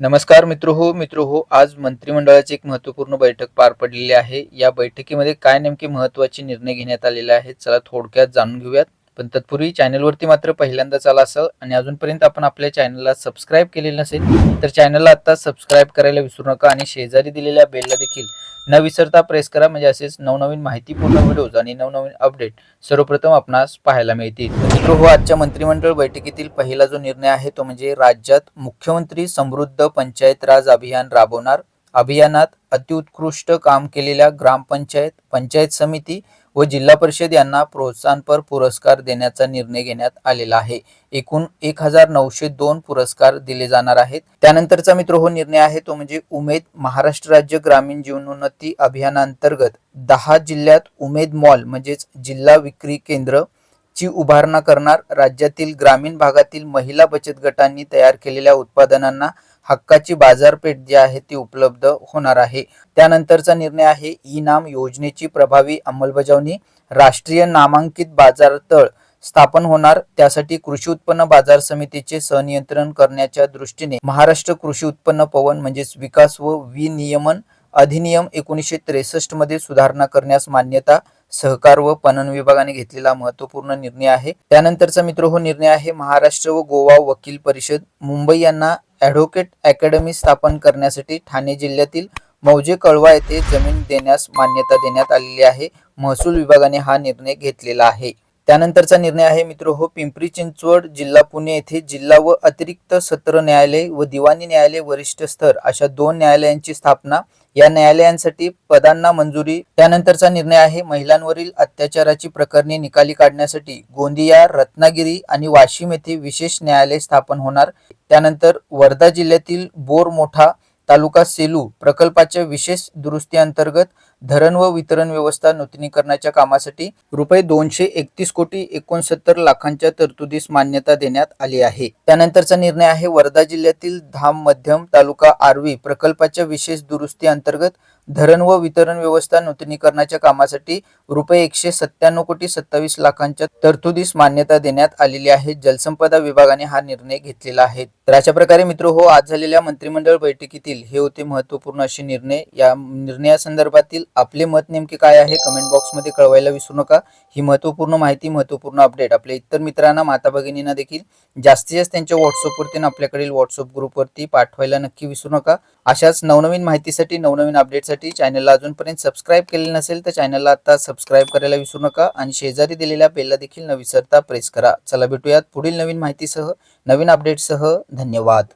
नमस्कार मित्र हो मित्र हो आज मंत्रिमंडळाची एक महत्त्वपूर्ण बैठक पार पडलेली आहे. या बैठकीमध्ये काय नेमके महत्त्वाचे निर्णय घेण्यात आलेले आहेत चला थोडक्यात जाणून घेऊयात. पण तत्पूर्वी चॅनलवरती मात्र पहिल्यांदाच आला असाल आणि अजूनपर्यंत आपण आपल्या चॅनलला सबस्क्राईब केलेलं नसेल तर चॅनलला आता सबस्क्राईब करायला विसरू नका आणि शेजारी दिलेल्या बेलला देखील न विसरता प्रेस करा. म्हणजे असेच नवनवीन माहितीपूर्ण व्हिडिओज आणि नवनवीन अपडेट सर्वप्रथम आपणास पाहायला मिळतील. मित्र हो आजच्या मंत्रिमंडळ बैठकीतील पहिला जो निर्णय आहे तो म्हणजे राज्यात मुख्यमंत्री समृद्ध पंचायत राज अभियान राबवणार. अभियानात अतिउत्कृष्ट काम केलेल्या ग्रामपंचायत पंचायत समिती व जिल्हा परिषद यांना प्रोत्साहनपर पुरस्कार देण्याचा निर्णय घेण्यात आलेला आहे. एकूण एक हजार नऊशे दोन पुरस्कार दिले जाणार आहेत. त्यानंतरचा मित्र हो निर्णय आहे तो म्हणजे उमेद महाराष्ट्र राज्य ग्रामीण जीवनोन्नती अभियानांतर्गत दहा जिल्ह्यात उमेद मॉल म्हणजेच जिल्हा विक्री केंद्र ची उभारणा करणार राज्यातील ग्रामीण भागातील महिला बचत गटांनी तयार केलेल्या उत्पादनांना हक्काची बाजारपेठ जी आहे ती उपलब्ध होणार आहे. त्यानंतरचा निर्णय आहे ई नाम योजनेची प्रभावी अंमलबजावणी. राष्ट्रीय नामांकित बाजार तळ स्थापन होणार. त्यासाठी कृषी उत्पन्न बाजार समितीचे सनियंत्रण करण्याच्या दृष्टीने महाराष्ट्र कृषी उत्पन्न पवन म्हणजेच विकास व विनियमन अधिनियम एकोणीसशे त्रेसष्टमध्ये सुधारणा करण्यास मान्यता सहकार व पणन विभागाने घेतलेला महत्त्वपूर्ण निर्णय आहे. त्यानंतरचा मित्र हो निर्णय आहे महाराष्ट्र व गोवा वकील परिषद. मुंबई यांना ॲडव्होकेट अकॅडमी स्थापन करण्यासाठी ठाणे जिल्ह्यातील मौजे कळवा येथे जमीन देण्यास मान्यता देण्यात आलेली आहे. महसूल विभागाने हा निर्णय घेतलेला आहे. त्यानंतरचा निर्णय आहे मित्र हो पिंपरी चिंचवड जिल्हा पुणे येथे जिल्हा व अतिरिक्त सत्र न्यायालय व दिवाणी न्यायालय वरिष्ठ स्तर अशा दोन न्यायालयांची स्थापना या न्यायालयांसाठी पदांना मंजुरी त्यानंतरचा निर्णय आहे महिलांवरील अत्याचाराची प्रकरणे निकाली काढण्यासाठी. गोंदिया रत्नागिरी आणि वाशिम येथे विशेष न्यायालय स्थापन होणार. त्यानंतर वर्धा जिल्ह्यातील बोर मोठा तालुका सेलू प्रकल्पाच्या विशेष दुरुस्ती अंतर्गत धरण व वितरण व्यवस्था नूतनीकरणाच्या कामासाठी रुपये दोनशे एकतीस कोटी एकोणसत्तर लाखांच्या तरतुदीस मान्यता देण्यात आली आहे. त्यानंतरचा निर्णय आहे वर्धा जिल्ह्यातील धाम मध्यम तालुका आर्वी प्रकल्पाच्या विशेष दुरुस्ती अंतर्गत धरण व वितरण व्यवस्था नूतनीकरणाच्या कामासाठी रुपये एकशे सत्त्याण्णव कोटी सत्तावीस लाखांच्या तरतुदीस मान्यता देण्यात आलेली आहे. जलसंपदा विभागाने हा निर्णय घेतलेला आहे. तर अशा प्रकारे मित्र हो आज झालेल्या मंत्रिमंडळ बैठकीतील हे होते महत्त्वपूर्ण असे निर्णय. या निर्णयासंदर्भातील आपले मत नेमके काय आहे कमेंट बॉक्समध्ये कळवायला विसरू नका. ही महत्त्वपूर्ण माहिती महत्त्वपूर्ण अपडेट आपल्या इतर मित्रांना माता भगिनींना देखील जास्तीत जास्त त्यांच्या व्हॉट्सअपवरती आपल्याकडील व्हॉट्सअप ग्रुपवरती पाठवायला नक्की विसरू नका. अशाच नवनवीन माहितीसाठी नवनवीन अपडेटसाठी चॅनलला अजूनपर्यंत सबस्क्राईब केलेलं नसेल तर चॅनलला आता सबस्क्राईब करायला विसरू नका आणि शेजारी दिलेल्या बेलला देखील न विसरता प्रेस करा. चला भेटूयात पुढील नवीन माहितीसह नवीन अपडेटसह धन्यवाद.